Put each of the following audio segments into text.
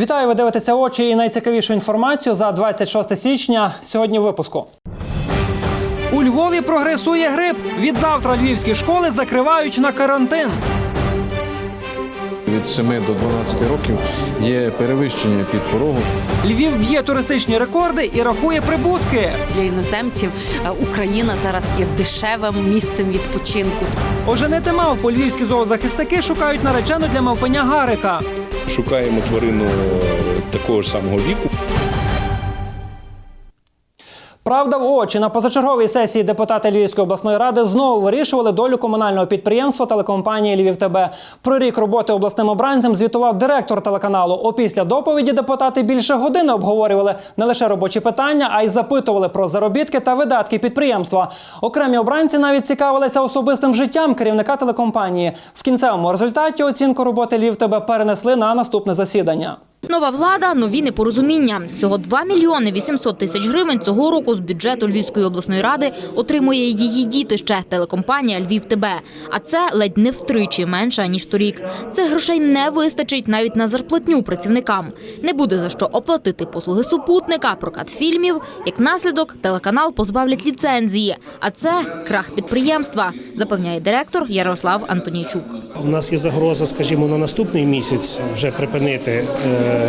Вітаю, ви дивитеся очі і найцікавішу інформацію за 26 січня. Сьогодні в випуску. У Львові прогресує грип. Від завтра львівські школи закривають на карантин. Від 7 до 12 років є перевищення під порогу. Львів б'є туристичні рекорди і рахує прибутки. для іноземців е, Україна зараз є дешевим місцем відпочинку. Оженити мавпу львівські зоозахисники шукають наречену для мавпеня Гарика. Шукаємо тварину такого ж самого віку. Правда, в очі на позачерговій сесії депутати Львівської обласної ради знову вирішували долю комунального підприємства телекомпанії Львів ТБ. Про рік роботи обласним обранцям звітував директор телеканалу. Опісля доповіді депутати більше години обговорювали не лише робочі питання, а й запитували про заробітки та видатки підприємства. Окремі обранці навіть цікавилися особистим життям керівника телекомпанії. В кінцевому результаті оцінку роботи Львів ТБ перенесли на наступне засідання. Нова влада, нові непорозуміння. Всього 2 мільйони 800 тисяч гривень цього року з бюджету Львівської обласної ради отримує її дітище – телекомпанія «Львів ТБ». А це ледь не втричі менше, ніж торік. Цих грошей не вистачить навіть на зарплатню працівникам. Не буде за що оплатити послуги супутника, прокат фільмів. Як наслідок, телеканал позбавлять ліцензії. А це крах підприємства, запевняє директор Ярослав Антонійчук. У нас є загроза, скажімо, на наступний місяць вже припинити е,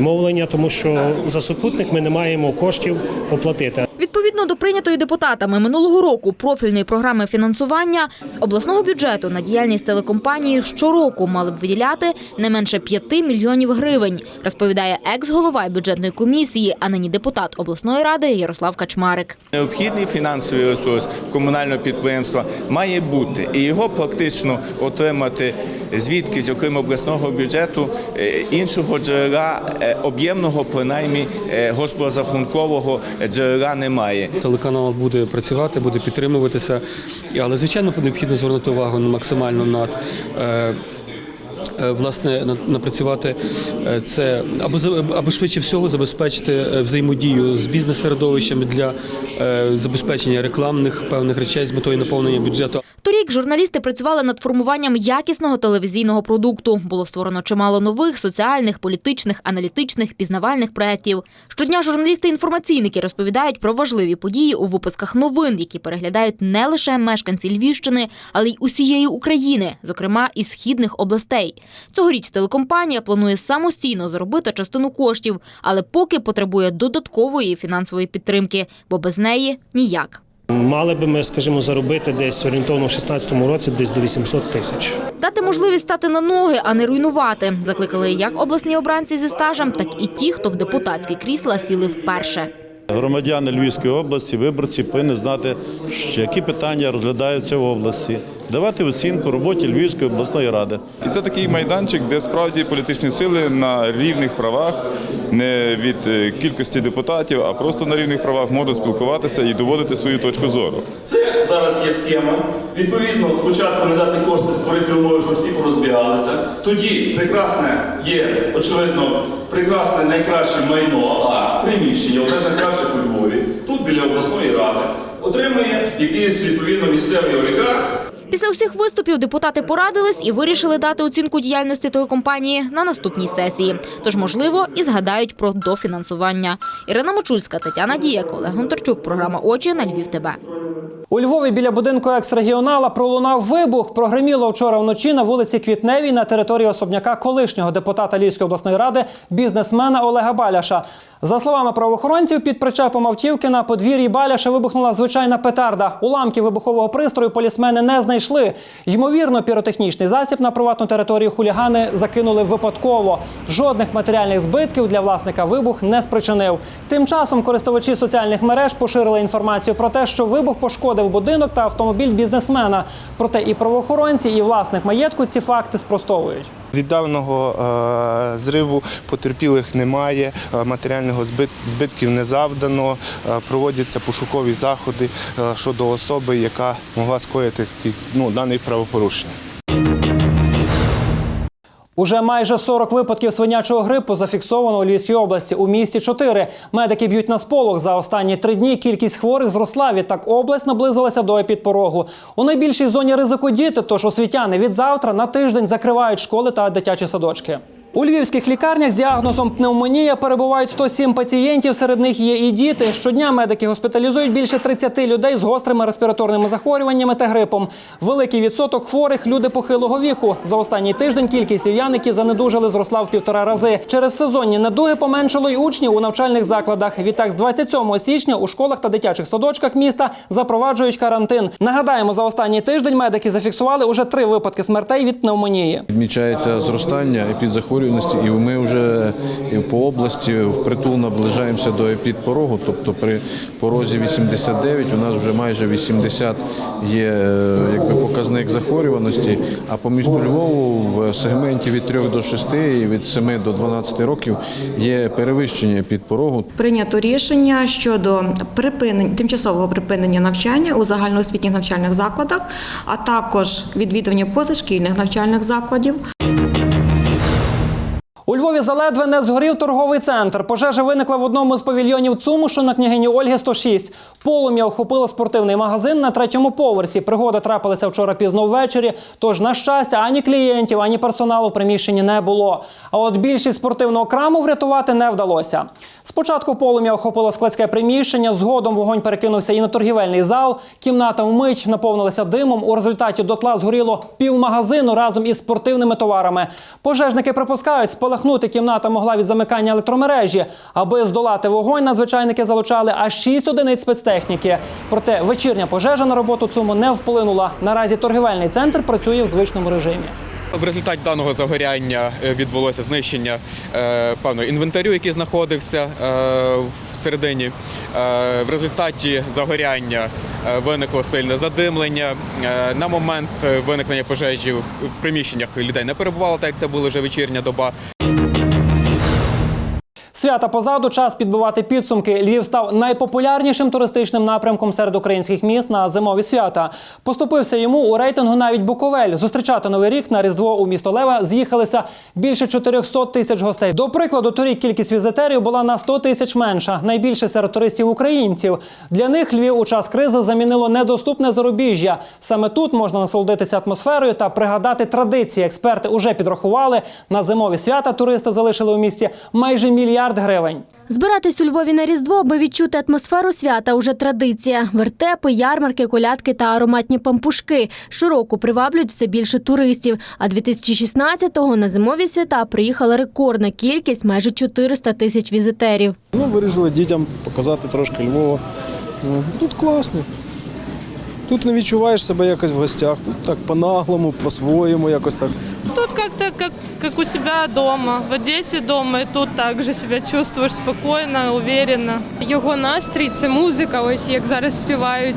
мовлення, тому що за супутник ми не маємо коштів оплатити. Відповідно до прийнятої депутатами минулого року профільної програми фінансування з обласного бюджету на діяльність телекомпанії щороку мали б виділяти не менше 5 мільйонів гривень, розповідає екс-голова бюджетної комісії, а нині депутат обласної ради Ярослав Качмарик. Необхідний фінансовий ресурс комунального підприємства має бути, і його практично отримати звідкись, окрім обласного бюджету, е, іншого джерела е, об'ємного, принаймні е, господарахункового джерела немає. Телеканал буде працювати, буде підтримуватися, але звичайно необхідно звернути увагу максимально над. е, е, Власне, напрацювати е, це або або швидше всього забезпечити взаємодію з бізнес-середовищем для забезпечення рекламних певних речей з метою наповнення бюджету. Торік журналісти працювали над формуванням якісного телевізійного продукту. Було створено чимало нових соціальних, політичних, аналітичних, пізнавальних проєктів. Щодня журналісти-інформаційники розповідають про важливі події у випусках новин, які переглядають не лише мешканці Львівщини, але й усієї України, зокрема і східних областей. Цьогоріч телекомпанія планує самостійно заробити частину коштів, але поки потребує додаткової фінансової підтримки, бо без неї ніяк. Мали би ми, скажімо, заробити десь орієнтовно в 2016 році десь до 800 тисяч. Дати можливість стати на ноги, а не руйнувати. Закликали як обласні обранці зі стажем, так і ті, хто в депутатські крісла сіли вперше. Громадяни Львівської області, виборці повинні знати, які питання розглядаються в області, давати оцінку роботі Львівської обласної ради. І це такий майданчик, де справді політичні сили на рівних правах, не від е, кількості депутатів, а просто на рівних правах можуть спілкуватися і доводити свою точку зору. Це зараз є схема. Відповідно, спочатку не дати кошти створити умови, щоб всі порозбігалися. Тоді прекрасне є, очевидно, прекрасне найкраще майно, а приміщення, одне з найкращих у Львові, тут біля обласної ради, отримує якийсь відповідно місцевий олігарх. Після усіх виступів депутати порадились і вирішили дати оцінку діяльності телекомпанії на наступній сесії. Тож, можливо, і згадають про дофінансування. Ірина Мочульська, Тетяна Дієк, Олег Гонторчук. Програма Очі на Львів. ТБ. У Львові біля будинку екс-регіонала пролунав вибух. Прогреміло вчора вночі на вулиці Квітневій на території особняка колишнього депутата Львівської обласної ради бізнесмена Олега Баляша. За словами правоохоронців, під причепом автівки на подвір'ї Баляша вибухнула звичайна петарда. Уламки вибухового пристрою полісмени не знайшли. Ймовірно, піротехнічний засіб на приватну територію хулігани закинули випадково. Жодних матеріальних збитків для власника вибух не спричинив. Тим часом користувачі соціальних мереж поширили інформацію про те, що вибух пошкодив будинок та автомобіль бізнесмена. Проте і правоохоронці, і власник маєтку ці факти спростовують. Від давного е, зриву потерпілих немає, е, матеріального збит, збитків не завдано. Е, проводяться пошукові заходи е, щодо особи, яка могла скоїти ну, даний правопорушення. Уже майже 40 випадків свинячого грипу зафіксовано у Львівській області. У місті 4. Медики б'ють на сполох. За останні три дні кількість хворих зросла. Відтак область наблизилася до епідпорогу. У найбільшій зоні ризику діти, тож освітяни від завтра на тиждень закривають школи та дитячі садочки. У львівських лікарнях з діагнозом пневмонія перебувають 107 пацієнтів. Серед них є і діти. Щодня медики госпіталізують більше 30 людей з гострими респіраторними захворюваннями та грипом. Великий відсоток хворих люди похилого віку. За останній тиждень кількість львів'ян, які занедужали, зросла в півтора рази. Через сезонні недуги поменшало й учнів у навчальних закладах. Відтак, з 27 січня у школах та дитячих садочках міста запроваджують карантин. Нагадаємо, за останній тиждень медики зафіксували уже три випадки смертей від пневмонії. Відмічається зростання епідзахворюваності, і ми вже по області впритул наближаємося до епідпорогу, тобто при порозі 89 у нас вже майже 80 є е, якби, показник захворюваності, а по місту Львову в сегменті від 3 до 6 і від 7 до 12 років є перевищення епідпорогу. Прийнято рішення щодо припинення тимчасового припинення навчання у загальноосвітніх навчальних закладах, а також відвідування позашкільних навчальних закладів. У Львові заледве не згорів торговий центр. Пожежа виникла в одному з павільйонів ЦУМу, що на княгині Ольги 106. Полум'я охопило спортивний магазин на третьому поверсі. Пригода трапилася вчора пізно ввечері. Тож, на щастя, ані клієнтів, ані персоналу в приміщенні не було. А от більшість спортивного краму врятувати не вдалося. Спочатку полум'я охопило складське приміщення, згодом вогонь перекинувся і на торгівельний зал. Кімната вмить наповнилася димом. У результаті дотла згоріло півмагазину разом із спортивними товарами. Пожежники припускають, спалахнути кімната могла від замикання електромережі. Аби здолати вогонь, надзвичайники залучали аж 6 одиниць спецтехніки. Проте вечірня пожежа на роботу ЦУМу не вплинула. Наразі торгівельний центр працює в звичному режимі. В результаті даного загоряння е, відбулося знищення е, певного інвентарю, який знаходився е, всередині. Е, в результаті загоряння е, виникло сильне задимлення. На момент виникнення пожежі в приміщеннях людей не перебувало, так як це була вже вечірня доба. Свята позаду час підбивати підсумки. Львів став найпопулярнішим туристичним напрямком серед українських міст на зимові свята. Поступився йому у рейтингу навіть Буковель. Зустрічати новий рік на різдво у місто Лева з'їхалися більше 400 тисяч гостей. До прикладу, торік кількість візитерів була на 100 тисяч менша. Найбільше серед туристів українців. Для них Львів у час кризи замінило недоступне зарубіжжя. Саме тут можна насолодитися атмосферою та пригадати традиції. Експерти уже підрахували на зимові свята. Туристи залишили у місті майже мільярд гривень. Збиратись у Львові на Різдво, аби відчути атмосферу свята, уже традиція. Вертепи, ярмарки, колядки та ароматні пампушки. Щороку приваблюють все більше туристів. А 2016-го на зимові свята приїхала рекордна кількість – майже 400 тисяч візитерів. Ну, вирішили дітям показати трошки Львова. Ну, Тут класно. Тут не відчуваєш себе якось в гостях. Тут так по-наглому, по-своєму, якось так. Тут как-то как, как у себя дома. В Одесі дома і тут також себе чувствуєш спокійно, уверенно. Його настрій це музика, ось як зараз співають.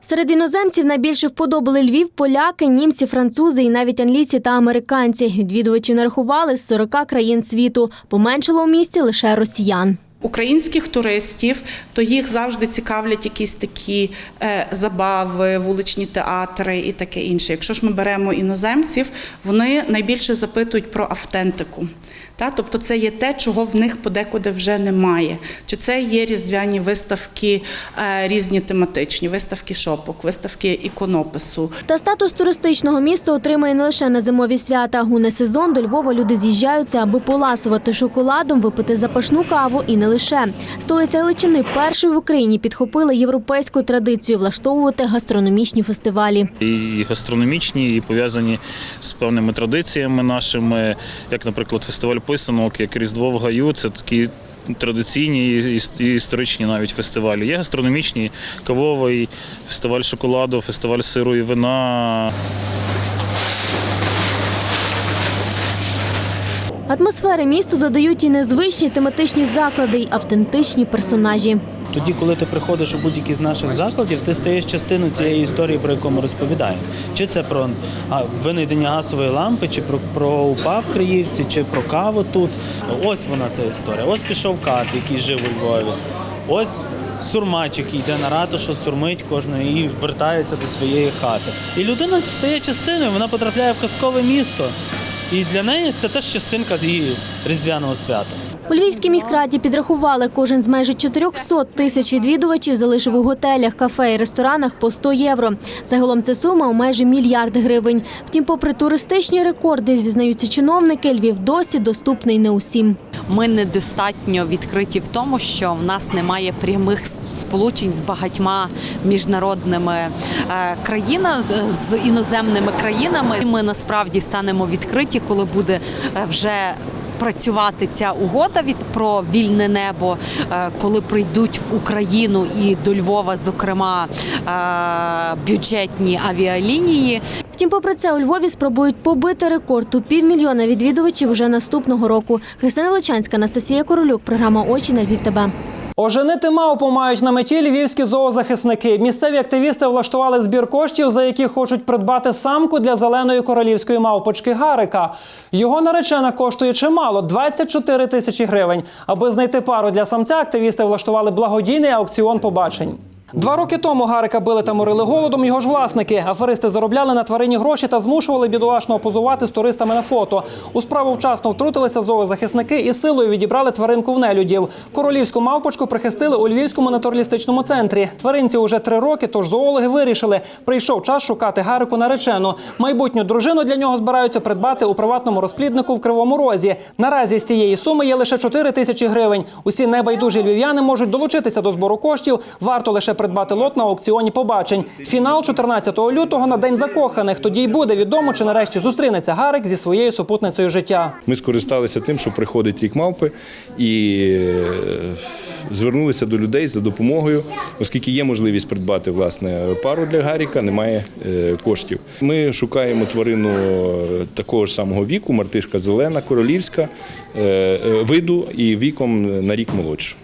Серед іноземців найбільше вподобали Львів поляки, німці, французи і навіть англійці та американці. Відвідувачі нарахували з 40 країн світу. Поменшало у місті лише росіян. Українських туристів, то їх завжди цікавлять якісь такі е, забави, вуличні театри і таке інше. Якщо ж ми беремо іноземців, вони найбільше запитують про автентику. Тобто це є те, чого в них подекуди вже немає. Чи це є різдвяні виставки е, різні тематичні, виставки шопок, виставки іконопису. Та статус туристичного міста отримає не лише на зимові свята. У несезон до Львова люди з'їжджаються, аби поласувати шоколадом, випити запашну каву і не лише. Столиця Галичини першою в Україні підхопила європейську традицію влаштовувати гастрономічні фестивалі. і гастрономічні, і пов'язані з певними традиціями нашими, як, наприклад, фестиваль писанок, як Різдво в Гаю. Це такі. Традиційні і історичні навіть фестивалі. Є гастрономічні, кавовий, фестиваль шоколаду, фестиваль сиру і вина. Атмосфери місту додають і незвичні тематичні заклади, й автентичні персонажі. Тоді, коли ти приходиш у будь-який з наших закладів, ти стаєш частиною цієї історії, про яку ми розповідаємо. Чи це про винайдення газової лампи, чи про, про УПА в Криївці, чи про каву тут. Ось вона ця історія. Ось пішов кат, який жив у Львові. Ось сурмач, який йде на ратушу, сурмить кожного і вертається до своєї хати. І людина стає частиною, вона потрапляє в казкове місто. І для неї це теж частинка її різдвяного свята. У Львівській міськраді підрахували, кожен з майже 400 тисяч відвідувачів залишив у готелях, кафе і ресторанах по 100 євро. Загалом це сума у майже мільярд гривень. Втім, попри туристичні рекорди, зізнаються чиновники, Львів досі доступний не усім. Ми недостатньо відкриті в тому, що в нас немає прямих сполучень з багатьма міжнародними е, країнами з іноземними країнами. Ми насправді станемо відкриті, коли буде е, вже. Працювати ця угода від про вільне небо, е, коли прийдуть в Україну і до Львова, зокрема, е, бюджетні авіалінії. Втім, попри це, у Львові спробують побити рекорд у півмільйона відвідувачів уже наступного року. Христина Личанська, Анастасія Королюк, програма Очі на Львів. ТБ. Оженити мавпу мають на меті львівські зоозахисники. Місцеві активісти влаштували збір коштів, за які хочуть придбати самку для зеленої королівської мавпочки Гарика. Його наречена коштує чимало 24 тисячі гривень. Аби знайти пару для самця, активісти влаштували благодійний аукціон побачень. Два роки тому Гарика били та морили голодом його ж власники. Аферисти заробляли на тварині гроші та змушували бідолашного позувати з туристами на фото. У справу вчасно втрутилися зоозахисники і силою відібрали тваринку в нелюдів. Королівську мавпочку прихистили у Львівському натуралістичному центрі. Тваринці уже три роки, тож зоологи вирішили. Прийшов час шукати Гарику наречену. Майбутню дружину для нього збираються придбати у приватному розпліднику в Кривому Розі. Наразі з цієї суми є лише 4 тисячі гривень. Усі небайдужі львів'яни можуть долучитися до збору коштів. Варто лише придбати лот на аукціоні побачень. Фінал 14 лютого на день закоханих. Тоді й буде відомо, чи нарешті зустрінеться Гарик зі своєю супутницею життя. Ми скористалися тим, що приходить рік мавпи і е, звернулися до людей за допомогою, оскільки є можливість придбати власне пару для Гаріка, немає е, коштів. Ми шукаємо тварину е, такого ж самого віку, мартишка зелена, королівська виду і віком на рік молодшу.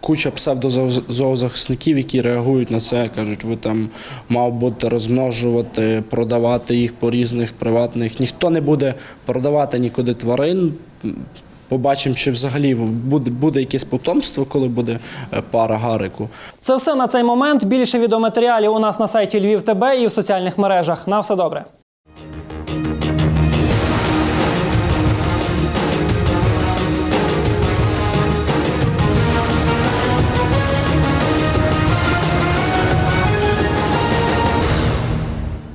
Куча псевдозоозахисників, які реагують на це, кажуть, ви там мав бути розмножувати, продавати їх по різних приватних. Ніхто не буде продавати нікуди тварин. Побачимо, чи взагалі буде, буде якесь потомство, коли буде е, пара гарику. Це все на цей момент. Більше відеоматеріалів у нас на сайті Львів ТБ і в соціальних мережах. На все добре.